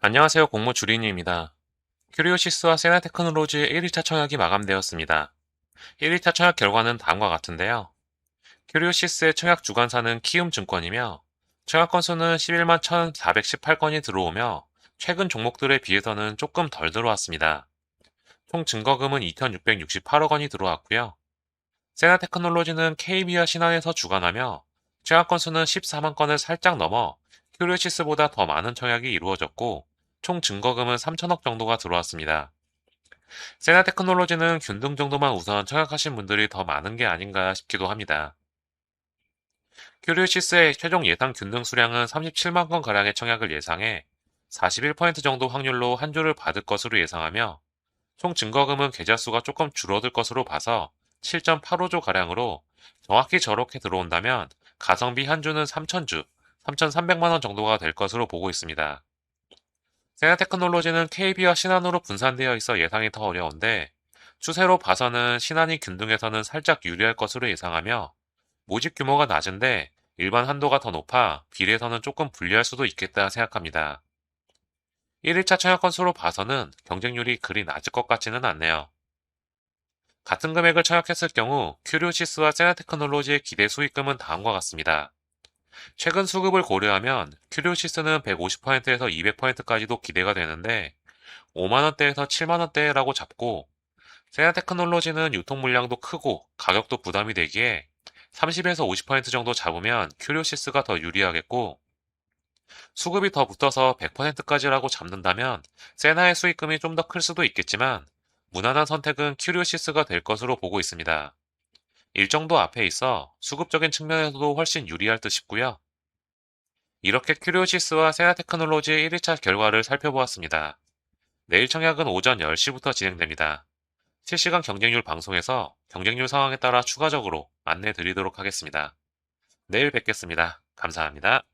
안녕하세요. 공모 주린이입니다. 큐리오시스와 세나테크놀로지의 1일차 청약이 마감되었습니다. 1일차 청약 결과는 다음과 같은데요. 큐리오시스의 청약 주관사는 키움증권이며 청약 건수는 11만 1,418건이 들어오며 최근 종목들에 비해서는 조금 덜 들어왔습니다. 총 증거금은 2,668억 원이 들어왔고요. 세나테크놀로지는 KB와 신한에서 주관하며 청약 건수는 14만 건을 살짝 넘어 큐리오시스보다 더 많은 청약이 이루어졌고 총 증거금은 3천억 정도가 들어왔습니다. 세나 테크놀로지는 균등 정도만 우선 청약하신 분들이 더 많은 게 아닌가 싶기도 합니다. 큐리오시스의 최종 예상 균등 수량은 37만 건 가량의 청약을 예상해 41% 정도 확률로 한 주를 받을 것으로 예상하며 총 증거금은 계좌 수가 조금 줄어들 것으로 봐서 7.85조 가량으로 정확히 저렇게 들어온다면 가성비 한 주는 3,000주, 3,300만 원 정도가 될 것으로 보고 있습니다. 세나테크놀로지는 KB와 신한으로 분산되어 있어 예상이 더 어려운데 추세로 봐서는 신한이 균등에서는 살짝 유리할 것으로 예상하며 모집 규모가 낮은데 일반 한도가 더 높아 비례에서는 조금 불리할 수도 있겠다 생각합니다. 1일차 청약 건수로 봐서는 경쟁률이 그리 낮을 것 같지는 않네요. 같은 금액을 청약했을 경우 큐리오시스와 세나테크놀로지의 기대 수익금은 다음과 같습니다. 최근 수급을 고려하면 큐리오시스는 150%에서 200%까지도 기대가 되는데 5만원대에서 7만원대라고 잡고 세나 테크놀로지는 유통 물량도 크고 가격도 부담이 되기에 30에서 50% 정도 잡으면 큐리오시스가 더 유리하겠고 수급이 더 붙어서 100%까지라고 잡는다면 세나의 수익금이 좀 더 클 수도 있겠지만 무난한 선택은 큐리오시스가 될 것으로 보고 있습니다. 일정도 앞에 있어 수급적인 측면에서도 훨씬 유리할 듯 싶고요. 이렇게 큐리오시스와 세나테크놀로지의 1일차 결과를 살펴보았습니다. 내일 청약은 오전 10시부터 진행됩니다. 실시간 경쟁률 방송에서 경쟁률 상황에 따라 추가적으로 안내 드리도록 하겠습니다. 내일 뵙겠습니다. 감사합니다.